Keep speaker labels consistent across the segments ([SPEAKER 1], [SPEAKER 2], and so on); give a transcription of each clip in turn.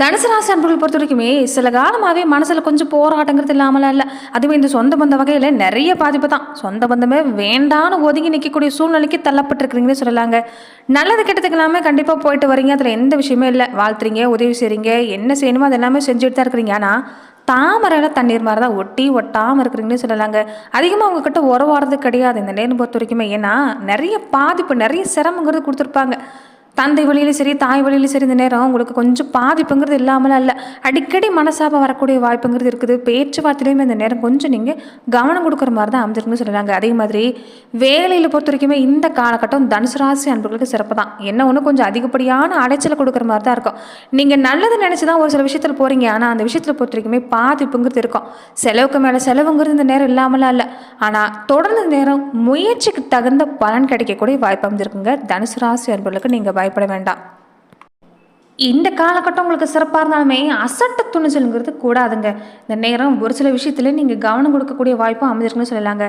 [SPEAKER 1] தனுசு ராசி அன்பர்கள் பொறுத்த வரைக்குமே சில காலமாகவே மனசில் கொஞ்சம் போராட்டங்கிறது இல்லாமலாம் இல்லை. அதுவும் இந்த சொந்த பந்த வகையில் நிறைய பாதிப்பு தான். சொந்த பந்தமே வேண்டான்னு ஒதுங்கி நிற்கக்கூடிய சூழ்நிலைக்கு தள்ளப்பட்டிருக்கிறீங்கன்னு சொல்லலாங்க. நல்லது கெட்டதுக்கு எல்லாமே கண்டிப்பாக போயிட்டு வரீங்க. அதில் எந்த விஷயமே இல்லை. வாழ்த்துறீங்க உதவி செய்கிறீங்க என்ன செய்யணுமோ அது எல்லாமே செஞ்சுட்டு தான் இருக்கிறீங்க. ஆனால் தாமரையில் தண்ணீர் மாதிரி தான் ஒட்டி ஒட்டாமல் இருக்கிறீங்கன்னு சொல்லலாங்க. அதிகமாக அவங்கக்கிட்ட உறவாடுறது கிடையாது இந்த நேரம் பொறுத்த வரைக்குமே. ஏன்னா நிறைய பாதிப்பு நிறைய சிரமங்கிறது கொடுத்துருப்பாங்க. தந்தை வழியிலும் சரி தாய் வழியிலும் சரி இந்த நேரம் உங்களுக்கு கொஞ்சம் பாதிப்புங்கிறது இல்லாமலாம் இல்லை. அடிக்கடி மனசாபம் வரக்கூடிய வாய்ப்புங்கிறது இருக்குது. பேச்சுவார்த்தையிலையுமே இந்த நேரம் கொஞ்சம் நீங்கள் கவனம் கொடுக்குற மாதிரி தான் அமைஞ்சிருக்குன்னு சொல்கிறாங்க அதே மாதிரி வேலையில் பொறுத்த வரைக்குமே இந்த காலகட்டம் தனுசு ராசி அன்பர்களுக்கு சிறப்பு தான் என்ன ஒன்று கொஞ்சம் அதிகப்படியான அலைச்சலை கொடுக்குற மாதிரி தான் இருக்கும். நீங்கள் நல்லது நினச்சி தான் ஒரு சில விஷயத்தில் போகிறீங்க ஆனால் அந்த விஷயத்தில் பொறுத்த வரைக்குமே பாதிப்புங்கிறது இருக்கும். செலவுக்கு மேலே செலவுங்கிறது இந்த நேரம் இல்லாமலாம் இல்லை. ஆனால் தொடர்ந்து நேரம் முயற்சிக்கு தகுந்த பலன் கிடைக்கக்கூடிய வாய்ப்பு அமைஞ்சிருக்குங்க. தனுசு ராசி அன்பர்களுக்கு நீங்கள் பயப்பட வேண்டாம். இந்த காலகட்டம் உங்களுக்கு சிறப்பாக இருந்தாலுமே அசட்ட துணிச்சலுங்கிறது கூடாதுங்க. இந்த நேரம் ஒரு சில விஷயத்துல நீங்கள் கவனம் கொடுக்கக்கூடிய வாய்ப்பும் அமைஞ்சிருக்குன்னு சொல்லலாங்க.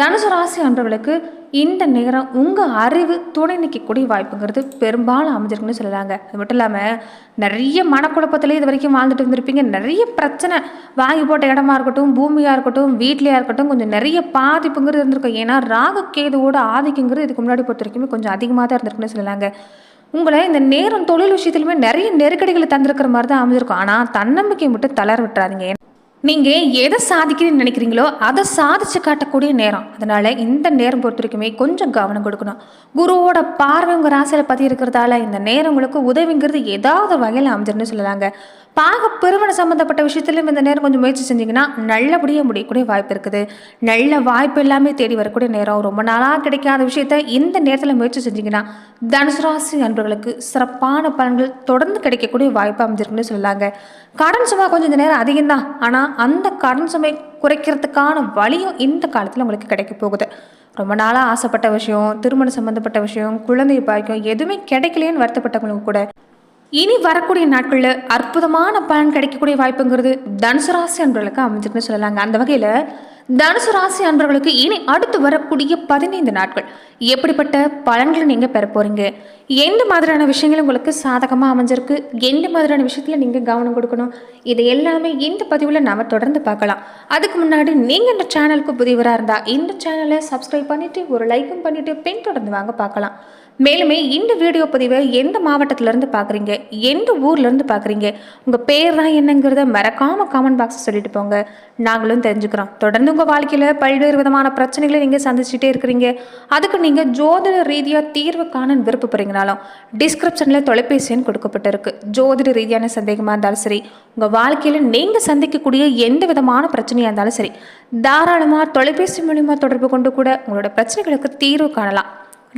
[SPEAKER 1] தனுசு ராசி அன்றவர்களுக்கு இந்த நேரம் உங்கள் அறிவு துணை நிற்கக்கூடிய வாய்ப்புங்கிறது பெரும்பாலும் அமைஞ்சிருக்குன்னு சொல்லலாங்க. அது மட்டும் இல்லாமல் நிறைய மனக்குழப்பத்திலே இது வரைக்கும் வாழ்ந்துட்டு இருந்திருப்பீங்க. நிறைய பிரச்சனை வாங்கி போட்ட இடமா இருக்கட்டும் பூமியாக இருக்கட்டும் வீட்லையாக இருக்கட்டும் கொஞ்சம் நிறைய பாதிப்புங்கிறது இருந்திருக்கும். ஏன்னா ராகு கேதுவோட ஆதிக்கங்கிறது இதுக்கு முன்னாடி பொறுத்த வரைக்குமே கொஞ்சம் அதிகமாக தான் இருந்திருக்குன்னு சொல்லலாங்க. உங்களை இந்த நேரம் தொழில் விஷயத்துலையுமே நிறைய நெருக்கடிகளை தந்திருக்கிற மாதிரி தான் அமைஞ்சிருக்கும். ஆனால் தன்னம்பிக்கை மட்டும் தளர விட்டுறாதீங்க. நீங்கள் எதை சாதிக்கிறீன்னு நினைக்கிறீங்களோ அதை சாதிச்சு காட்டக்கூடிய நேரம். அதனால் இந்த நேரம் பொறுத்த வரைக்குமே கொஞ்சம் கவனம் கொடுக்கணும். குருவோட பார்வை உங்கள் ராசியில் பற்றி இருக்கிறதால இந்த நேரம் உங்களுக்கு உதவிங்கிறது ஏதாவது வகையில் அமைஞ்சிருன்னு சொல்லலாங்க. பாக பெருமன சம்மந்தப்பட்ட விஷயத்துலையும் இந்த நேரம் கொஞ்சம் முயற்சி செஞ்சீங்கன்னா நல்லபடியாக முடியக்கூடிய வாய்ப்பு இருக்குது. நல்ல வாய்ப்பு எல்லாமே தேடி வரக்கூடிய நேரம். ரொம்ப நாளாக கிடைக்காத விஷயத்த இந்த நேரத்தில் முயற்சி செஞ்சீங்கன்னா தனுசு ராசி அன்பர்களுக்கு சிறப்பான பலன்கள் தொடர்ந்து கிடைக்கக்கூடிய வாய்ப்பு அமைஞ்சிருக்குன்னு சொல்லலாங்க கடன் சுமை கொஞ்சம் இந்த நேரம் அதிகம்தான். ஆனால் அந்த கடன் சுமை குறைக்கிறதுக்கான வழியும் இந்த காலத்தில் உங்களுக்கு கிடைக்க போகுது. ரொம்ப நாளாக ஆசைப்பட்ட விஷயம் திருமணம் சம்மந்தப்பட்ட விஷயம் குழந்தை பாய்க்கும் எதுவுமே கிடைக்கலையேன்னு வருத்தப்பட்டவங்களுக்கு கூட இனி வரக்கூடிய நாட்களில் அற்புதமான பலன் கிடைக்கக்கூடிய வாய்ப்புங்கிறது தனுசு ராசி அன்பர்களுக்கு அமைஞ்சிருக்குன்னு சொல்லலாங்க. அந்த வகையில் தனுசு ராசி அன்பர்களுக்கு இனி அடுத்து வரக்கூடிய பதினைந்து நாட்கள் எப்படிப்பட்ட பலன்களை நீங்கள் பெற போகிறீங்க எந்த மாதிரியான விஷயங்கள் உங்களுக்கு சாதகமாக அமைஞ்சிருக்கு? எந்த மாதிரியான விஷயத்தில் நீங்கள் கவனம் கொடுக்கணும்? இது எல்லாமே இந்த பதிவில் நாம் தொடர்ந்து பார்க்கலாம். அதுக்கு முன்னாடி நீங்கள் இந்த சேனலுக்கு புதியவராக இருந்தால் இந்த சேனலை சப்ஸ்கிரைப் பண்ணிவிட்டு ஒரு லைக்கும் பண்ணிவிட்டு பின் தொடர்ந்து வாங்க பார்க்கலாம். மேலுமே இந்த வீடியோ பதிவை எந்த மாவட்டத்திலேருந்து பார்க்குறீங்க? எந்த ஊர்லேருந்து பார்க்குறீங்க? உங்கள் பேர்லாம் என்னங்கிறத மறக்காமல் காமெண்ட் பாக்ஸை சொல்லிட்டு போங்க. நாங்களும் தெரிஞ்சுக்கிறோம். தொடர்ந்து உங்கள் வாழ்க்கையில் பல்வேறு விதமான பிரச்சனைகளை நீங்கள் சந்திச்சுட்டே இருக்கிறீங்க. அதுக்கு நீங்கள் ஜோதிட ரீதியாக தீர்வு காண விருப்பப்படுறீங்கனாலும் டிஸ்கிரிப்ஷனில் தொலைபேசி கொடுக்கப்பட்டிருக்கு. ஜோதிட ரீதியான சந்தேகமாக இருந்தாலும் சரி உங்கள் வாழ்க்கையில் நீங்கள் சந்திக்கக்கூடிய எந்த விதமான பிரச்சனையாக இருந்தாலும் சரி தாராளமாக தொலைபேசி மூலிமா தொடர்பு கொண்டு கூட உங்களோட பிரச்சனைகளுக்கு தீர்வு காணலாம்.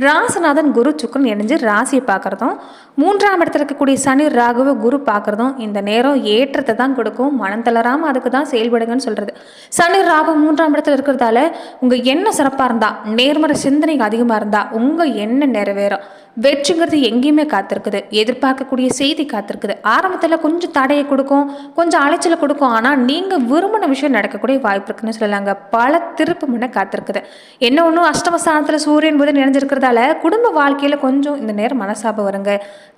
[SPEAKER 1] ராசிநாதன் குரு சுக்கரன் இணைஞ்சு ராசியை பார்க்குறதும் மூன்றாம் இடத்துல இருக்கக்கூடிய சனி ராகுவ குரு பார்க்குறதும் இந்த நேரம் ஏற்றத்தை தான் கொடுக்கும். மனம் தளராமல் அதுக்கு தான் செயல்படுங்கன்னு சொல்கிறது சனி ராகு மூன்றாம் இடத்துல இருக்கிறதால உங்கள் என்ன சிறப்பாக இருந்தால் நேர்மறை சிந்தனைக்கு அதிகமாக இருந்தால் உங்கள் எண்ணம் நிறைவேறும். வெற்றிங்கிறது எங்கேயுமே காத்திருக்குது. எதிர்பார்க்கக்கூடிய செய்தி காத்திருக்குது. ஆரம்பத்தில் கொஞ்சம் தடையை கொடுக்கும் கொஞ்சம் அலைச்சலை கொடுக்கும். ஆனால் நீங்கள் விரும்பின விஷயம் நடக்கக்கூடிய வாய்ப்பு இருக்குன்னு சொல்லலாங்க. பல திருப்பு முன்ன காத்திருக்குது. என்ன ஒன்றும் அஷ்டம ஸ்தானத்தில் சூரியன் புதன் இருந்தால குடும்ப வாழ்க்கையில் கொஞ்சம் இந்த நேரம் மனசாபம் வருங்க.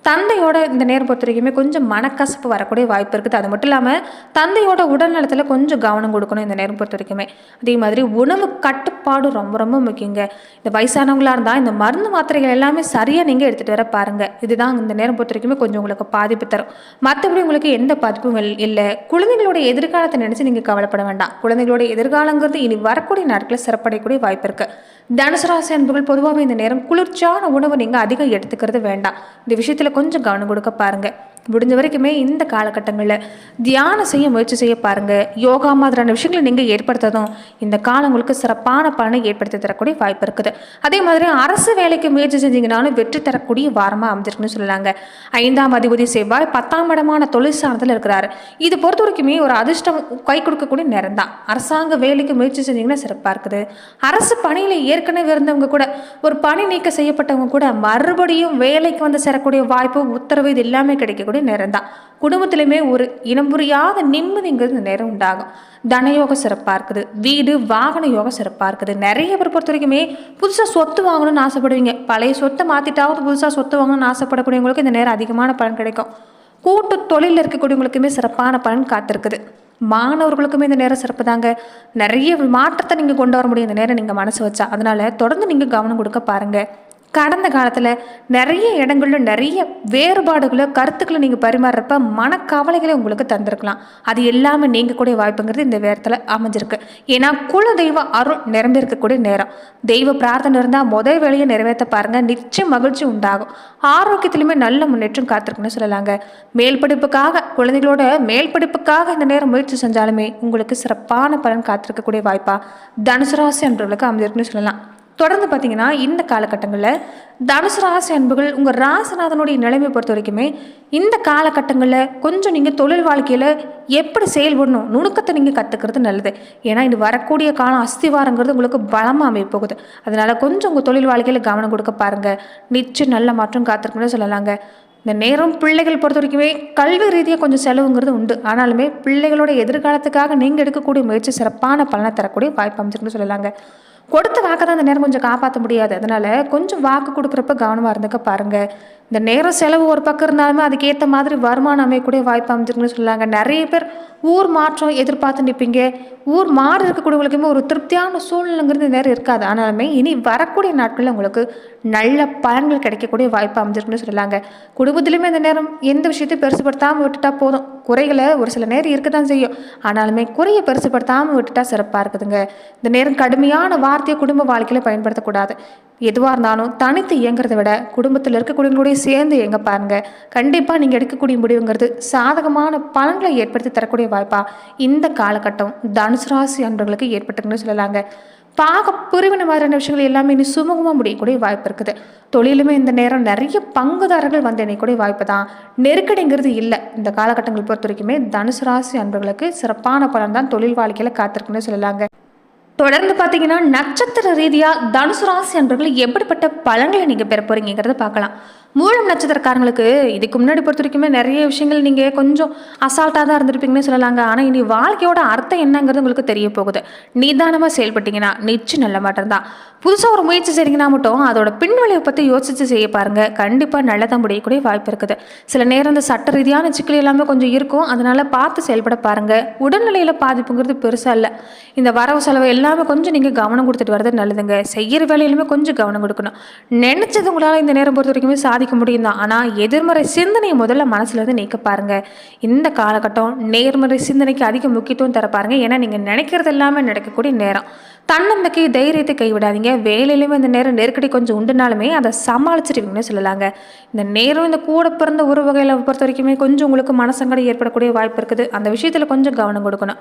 [SPEAKER 1] தந்தையோட இந்த நேரம் பொறுத்த வரைக்குமே கொஞ்சம் மனக்கசப்பு வரக்கூடிய வாய்ப்பு இருக்குது. அது மட்டும் இல்லாமல் தந்தையோட உடல்நலத்தில் கொஞ்சம் கவனம் கொடுக்கணும் இந்த நேரம் பொறுத்த வரைக்குமே. அதே மாதிரி உணவு கட்டுப்பாடு ரொம்ப ரொம்ப முக்கியங்க. இந்த வயசானவங்களாக இருந்தால் இந்த மருந்து மாத்திரைகள் எல்லாமே சரியாக நீங்கள் எடுத்துகிட்டு வர பாருங்கள் இதுதான் இந்த நேரம் பொறுத்த வரைக்குமே கொஞ்சம் உங்களுக்கு பாதிப்பு தரும். மற்றபடி உங்களுக்கு எந்த பாதிப்பும் இல்லை. குழந்தைகளோட எதிர்காலத்தை நினச்சி நீங்கள் கவலைப்பட வேண்டாம். குழந்தைகளோட எதிர்காலங்கிறது இனி வரக்கூடிய நாட்களில் சிறப்படையக்கூடிய வாய்ப்பு இருக்குது தனுசு ராசி அன்புகள் பொதுவாகவே இந்த நேரம் குளிர்ச்சியான உணவு நீங்கள் அதிகம் எடுத்துக்கிறது வேண்டாம். இந்த விஷயத்தில் கொஞ்சம் கவனம் கொடுக்க பாருங்கள் முடிஞ்ச வரைக்குமே இந்த காலகட்டங்களில் தியானம் செய்ய முயற்சி செய்ய பாருங்கள் யோகா மாதிரியான விஷயங்களை நீங்கள் ஏற்படுத்ததும் இந்த காலம் உங்களுக்கு சிறப்பான பலனை ஏற்படுத்தி தரக்கூடிய வாய்ப்பு இருக்குது. அதே மாதிரி அரசு வேலைக்கு முயற்சி செஞ்சீங்கனாலும் வெற்றி தரக்கூடிய வாரமாக அமைஞ்சிருக்குன்னு சொல்லலாங்க ஐந்தாம் அதிபதி செவ்வாய் பத்தாம் இடமான தொழில் சார்ந்தில் இருக்கிறாரு. இது பொறுத்த வரைக்குமே ஒரு அதிர்ஷ்டம் கை கொடுக்கக்கூடிய நேரம் தான். அரசாங்க வேலைக்கு முயற்சி செஞ்சீங்கன்னா சிறப்பாக இருக்குது. அரசு பணியில் ஏற்கனவே இருந்தவங்க கூட ஒரு பணி நீக்கம் செய்யப்பட்டவங்க கூட மறுபடியும் வேலைக்கு வந்து சேரக்கூடிய வாய்ப்பு உத்தரவு இது எல்லாமே கிடைக்கக்கூடிய நேரம் தான் குடும்பத்திலையுமே ஒரு இனம் புரியாத நிம்மதிங்கிறது இந்த நேரம் உண்டாகும். தனயோகம் சிறப்பாக இருக்குது. வீடு வாகன யோகம் சிறப்பாக இருக்குது. நிறைய பேர் பொறுத்த வரைக்குமே புதுசாக சொத்து வாங்கணும்னு ஆசைப்படுவீங்க. பழைய சொத்தை மாற்றிட்டாவது புதுசாக சொத்து வாங்கணும்னு ஆசைப்படக்கூடியவங்களுக்கு இந்த நேரம் அதிகமான பலன் கிடைக்கும். கூட்டு தொழிலில் இருக்கக்கூடியவங்களுக்குமே சிறப்பான பலன் காத்திருக்குது. மாணவர்களுக்குமே இந்த நேரம் சிறப்பு தாங்க நிறைய மாற்றத்தை நீங்கள் கொண்டு வர முடியும். இந்த நேரம் நீங்கள் மனசு வச்சா. அதனால் தொடர்ந்து நீங்கள் கவனம் கொடுக்க பாருங்கள் கடந்த காலத்தில் நிறைய இடங்களில் நிறைய வேறுபாடுகளோ கருத்துக்களை நீங்கள் பரிமாறுறப்ப மனக்கவலைகளை உங்களுக்கு தந்திருக்கலாம். அது எல்லாமே நீங்கக்கூடிய வாய்ப்புங்கிறது இந்த நேரத்தில் அமைஞ்சிருக்கு. ஏன்னா குல தெய்வ அருள் நிரம்பியிருக்கக்கூடிய நேரம். தெய்வ பிரார்த்தனை இருந்தால் முதல் வேலையை நிறைவேற்ற பாருங்கள் நிச்சயம் மகிழ்ச்சி உண்டாகும். ஆரோக்கியத்திலுமே நல்ல முன்னேற்றம் காத்திருக்குன்னு சொல்லலாங்க. மேல் படிப்புக்காக குழந்தைகளோட மேல் படிப்புக்காக இந்த நேரம் முயற்சி செஞ்சாலுமே உங்களுக்கு சிறப்பான பலன் காத்திருக்கக்கூடிய வாய்ப்பா தனுசு ராசி அமைஞ்சிருக்குன்னு சொல்லலாம். தொடர்ந்து பார்த்தீங்கன்னா இந்த காலகட்டங்களில் தனுசு ராசி அன்புகள் உங்கள் ராசிநாதனுடைய நிலைமை பொறுத்த வரைக்குமே இந்த காலகட்டங்களில் கொஞ்சம் நீங்கள் தொழில் வாழ்க்கையில் எப்படி செயல்படணும் நுணுக்கத்தை நீங்கள் கற்றுக்கிறது நல்லது. ஏன்னா இது வரக்கூடிய காலம் அஸ்திவாரங்கிறது உங்களுக்கு பலமாக அமைய போகுது. அதனால் கொஞ்சம் உங்கள் தொழில் வாழ்க்கையில் கவனம் கொடுக்க பாருங்கள் நிச்சயம் நல்ல மாற்றம் காத்திருக்குன்னு சொல்லலாங்க இந்த நேரம் பிள்ளைகள் பொறுத்த வரைக்குமே கல்வி ரீதியாக கொஞ்சம் செலவுங்கிறது உண்டு. ஆனாலுமே பிள்ளைகளோட எதிர்காலத்துக்காக நீங்கள் எடுக்கக்கூடிய முயற்சி சிறப்பான பலனை தரக்கூடிய வாய்ப்பு அமைச்சிருக்குன்னு சொல்லலாங்க கொடுத்த வாக்கை தான் அந்த நேரம் கொஞ்சம் காப்பாற்ற முடியாது. அதனால் கொஞ்சம் வாக்கு கொடுக்குறப்ப கவனமாக இருந்துக்க பாருங்கள் இந்த நேரம் செலவு ஒரு பக்கம் இருந்தாலுமே அதுக்கேற்ற மாதிரி வருமானம் அமையக்கூடிய வாய்ப்பு அமைஞ்சிருக்குன்னு சொல்லாங்க நிறைய பேர் ஊர் மாற்றம் எதிர்பார்த்து நிற்பீங்க ஊர் மாறி இருக்கக்கூடியவங்களுக்குமே ஒரு திருப்தியான சூழ்நிலைங்கிறது இந்த நேரம் இருக்காது. ஆனாலுமே இனி வரக்கூடிய நாட்களில் உங்களுக்கு நல்ல பலன்கள் கிடைக்கக்கூடிய வாய்ப்பு அமைஞ்சிருக்குன்னு சொல்லலாங்க குடும்பத்திலுமே இந்த நேரம் எந்த விஷயத்தையும் பெருசுப்படுத்தாமல் விட்டுட்டா போதும். குறைகளை ஒரு சில நேரம் இருக்க தான் செய்யும். ஆனாலுமே குறையை பெருசுப்படுத்தாமல் விட்டுட்டா சிறப்பாக இருக்குதுங்க. இந்த நேரம் கடுமையான வார்த்தையை குடும்ப வாழ்க்கையில் பயன்படுத்தக்கூடாது. எதுவாக இருந்தாலும் தனித்து இயங்குறதை விட குடும்பத்தில் இருக்கக்கூடியவங்களுடைய சேர்ந்து எங்க பாருங்க. கண்டிப்பாக நீங்கள் எடுக்கக்கூடிய முடிவுங்கிறது சாதகமான பலன்களை ஏற்படுத்தி தரக்கூடிய வாய்ப்பா இந்த காலகட்டம் தனுசு ராசி அன்பர்களுக்கு ஏற்பட்டுங்கன்னு சொல்லலாங்க. பாக பிரிவினை மாதிரியான விஷயங்கள் எல்லாமே இனி சுமூகமாக முடியக்கூடிய வாய்ப்பு இருக்குது. தொழிலுமே இந்த நேரம் நிறைய பங்குதாரர்கள் வந்து இணைக்கூடிய வாய்ப்பு தான். நெருக்கடிங்கிறது இல்லை. இந்த காலகட்டங்கள் பொறுத்த வரைக்குமே தனுசு ராசி அன்பர்களுக்கு சிறப்பான பலன் தான் தொழில் வாழ்க்கையில் காத்திருக்குன்னு சொல்லலாங்க. தொடர்ந்து பார்த்தீங்கன்னா நட்சத்திர ரீதியாக தனுசு ராசி அன்பர்கள் எப்படிப்பட்ட பலன்களை நீங்கள் பெற போறீங்கிறத பார்க்கலாம் மூலம் நட்சத்திரக்காரங்களுக்கு இதுக்கு முன்னாடி பொறுத்த வரைக்குமே நிறைய விஷயங்கள் நீங்கள் கொஞ்சம் அசால்ட்டாக தான் இருந்திருப்பீங்கன்னு சொல்லலாங்க. ஆனால் இனி வாழ்க்கையோட அர்த்தம் என்னங்கிறது உங்களுக்கு தெரிய போகுது. நிதானமாக செயல்பட்டீங்கன்னா நிச்சயம் நல்ல மாற்றம் தான். புதுசாக ஒரு முயற்சி செய்றீங்கன்னா மட்டும் அதோட பின்விளைவை பற்றி யோசித்து செய்ய பாருங்கள் கண்டிப்பாக நல்லதாக முடியக்கூடிய வாய்ப்பு இருக்குது. சில நேரம் இந்த சட்ட ரீதியான சிக்கல் எல்லாமே கொஞ்சம் இருக்கும். அதனால் பார்த்து செயல்பட பாருங்கள் உடல்நிலையில் பாதிப்புங்கிறது பெருசாக இல்லை. இந்த வரவு செலவு எல்லாமே கொஞ்சம் நீங்கள் கவனம் கொடுத்துட்டு வரது நல்லதுங்க. செய்கிற வேலையிலுமே கொஞ்சம் கவனம் கொடுக்கணும். நினச்சது உங்களால் இந்த நேரம் பொறுத்த வரைக்குமே சாதிக்க முடியும் தான் ஆனால் எதிர்மறை சிந்தனையை முதல்ல மனசுலேருந்து நீக்க பாருங்க. இந்த காலகட்டம் நேர்மறை சிந்தனைக்கு அதிக முக்கியத்துவம் தர பாருங்க. ஏன்னா நீங்கள் நினைக்கிறது எல்லாமே நடக்கக்கூடிய நேரம். தன்னம்பிக்கை தைரியத்தை கைவிடாதீங்க. வேலையிலுமே இந்த நேரம் நெருக்கடி கொஞ்சம் உண்டுனாலுமே அதை சமாளிச்சிருவீங்கன்னு சொல்லலாங்க. இந்த நேரம் இந்த கூட பிறந்த ஒரு வகையில் பொறுத்த வரைக்குமே கொஞ்சம் உங்களுக்கு மனசங்கடம் ஏற்படக்கூடிய வாய்ப்பு இருக்குது. அந்த விஷயத்தில் கொஞ்சம் கவனம் கொடுக்கணும்.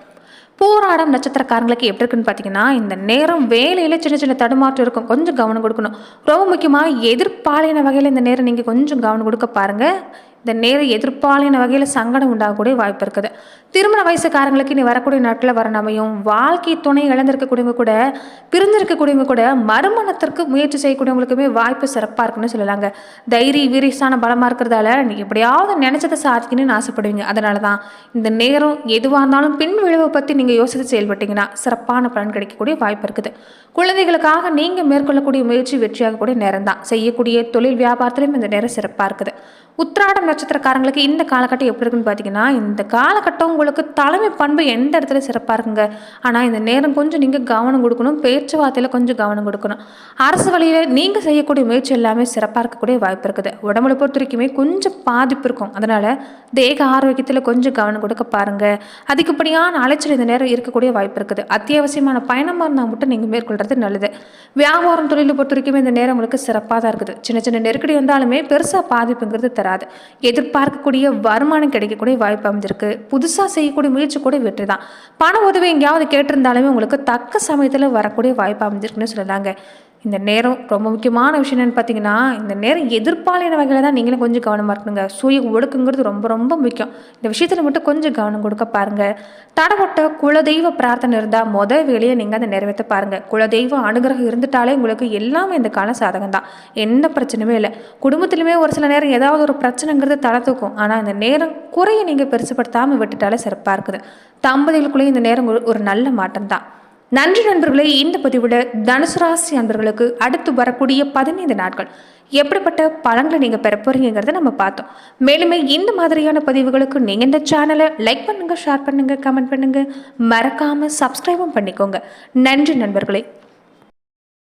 [SPEAKER 1] போராடம் நட்சத்திரக்காரங்களுக்கு எப்படி இருக்குன்னு பார்த்தீங்கன்னா இந்த நேரம் வேலையில் சின்ன சின்ன தடுமாற்றம் இருக்கும். கொஞ்சம் கவனம் கொடுக்கணும். ரொம்ப முக்கியமாக எதிர்ப்பாளின வகையில் இந்த நேரம் நீங்கள் கொஞ்சம் கவனம் கொடுக்க பாருங்கள் இந்த நேரம் எதிர்ப்பாளின வகையில் சங்கடம் உண்டாகக்கூடிய வாய்ப்பு இருக்குது. திருமண வயசுக்காரங்களுக்கு இனி வரக்கூடிய நாட்டில் வரணமையும் வாழ்க்கை துணை இழந்திருக்கக்கூடியவங்க கூட பிரிந்திருக்கக்கூடியவங்க கூட மறுமணத்திற்கு முயற்சி செய்யக்கூடியவங்களுக்குமே வாய்ப்பு சிறப்பாக இருக்குன்னு சொல்லலாங்க. தைரிய வீரிசான பலமாக இருக்கிறதால நீங்கள் எப்படியாவது நினச்சதை சாதிக்கணும்னு ஆசைப்படுவீங்க. அதனால தான் இந்த நேரம் எதுவாக இருந்தாலும் பின் விளைவை பற்றி நீங்கள் யோசித்து செயல்பட்டீங்கன்னா சிறப்பான பலன் கிடைக்கக்கூடிய வாய்ப்பு இருக்குது. குழந்தைகளுக்காக நீங்கள் மேற்கொள்ளக்கூடிய முயற்சி வெற்றியாகக்கூடிய நேரம் தான் செய்யக்கூடிய தொழில் வியாபாரத்திலையும் இந்த நேரம் சிறப்பாக இருக்குது. உத்திராடம் நட்சத்திரக்காரங்களுக்கு இந்த காலகட்டம் எப்படி இருக்குன்னு பார்த்தீங்கன்னா இந்த காலகட்டம் உங்களுக்கு தலைமை பண்பு எந்த இடத்துல சிறப்பாக இருக்குங்க. ஆனால் இந்த நேரம் கொஞ்சம் நீங்கள் கவனம் கொடுக்கணும் பேச்சுவார்த்தையில் கொஞ்சம் கவனம் கொடுக்கணும். அரசு வழியில் நீங்கள் செய்யக்கூடிய முயற்சி எல்லாமே சிறப்பாக இருக்கக்கூடிய வாய்ப்பு இருக்குது. உடம்புல பொறுத்த வரைக்குமே கொஞ்சம் பாதிப்பு இருக்கும். அதனால் தேக ஆரோக்கியத்தில் கொஞ்சம் கவனம் கொடுக்க பாருங்கள் அதிகப்படியான அலைச்சல் இந்த நேரம் இருக்கக்கூடிய வாய்ப்பு இருக்குது. அத்தியாவசியமான பயணமாக இருந்தால் மட்டும் நீங்கள் மேற்கொள்கிறது நல்லது. வியாபாரம் தொழிலை பொறுத்த வரைக்குமே இந்த நேரம் உங்களுக்கு சிறப்பாக தான் இருக்குது. சின்ன சின்ன நெருக்கடி வந்தாலுமே பெருசாக பாதிப்புங்கிறது தராது. எதிர்பார்க்கக்கூடிய வருமானம் கிடைக்கக்கூடிய வாய்ப்பு அமைஞ்சிருக்கு. புதுசாக செய்யக்கூடிய முயற்சி கூட வெற்றி தான் பண உதவி எங்கேயாவது கேட்டிருந்தாலுமே உங்களுக்கு தக்க சமயத்தில் வரக்கூடிய வாய்ப்பு அமைஞ்சிருக்குன்னு சொல்லலாங்க. இந்த நேரம் ரொம்ப முக்கியமான விஷயம் என்னென்னு பார்த்தீங்கன்னா இந்த நேரம் எதிர்ப்பாளின வகையில் தான் நீங்களும் கொஞ்சம் கவனமாக இருக்கணுங்க. சூரிய ஒடுக்குங்கிறது ரொம்ப ரொம்ப முக்கியம். இந்த விஷயத்தில் மட்டும் கொஞ்சம் கவனம் கொடுக்க பாருங்கள் தடப்பட்ட குலதெய்வ பிரார்த்தனை இருந்தால் மொதல் வேலையை நீங்கள் அதை நிறைவேற்ற பாருங்கள் குலதெய்வ அனுகிரகம் இருந்துட்டாலே உங்களுக்கு எல்லாமே இந்த காலம் சாதகம் தான். எந்த பிரச்சனையுமே இல்லை. குடும்பத்திலுமே ஒரு சில நேரம் ஏதாவது ஒரு பிரச்சனைங்கிறது தலை தூக்கும். ஆனால் இந்த நேரம் குறையை நீங்கள் பெருசுப்படுத்தாமல் விட்டுட்டாலே சிறப்பாக இருக்குது. தம்பதிகளுக்குள்ளேயும் இந்த நேரம் ஒரு- ஒரு நல்ல மாற்றம் தான். நன்றி நண்பர்களே இந்த பதிவில் தனுசு ராசி அன்பர்களுக்கு அடுத்து வரக்கூடிய பதினைந்து நாட்கள் எப்படிப்பட்ட பலன்களை நீங்கள் பெற போறீங்கிறத நம்ம பார்த்தோம். மேலுமே இந்த மாதிரியான பதிவுகளுக்கு நீங்கள் இந்த சேனலை லைக் பண்ணுங்கள் ஷேர் பண்ணுங்கள் கமெண்ட் பண்ணுங்கள் மறக்காமல் சப்ஸ்கிரைபும் பண்ணிக்கோங்க. நன்றி நண்பர்களே.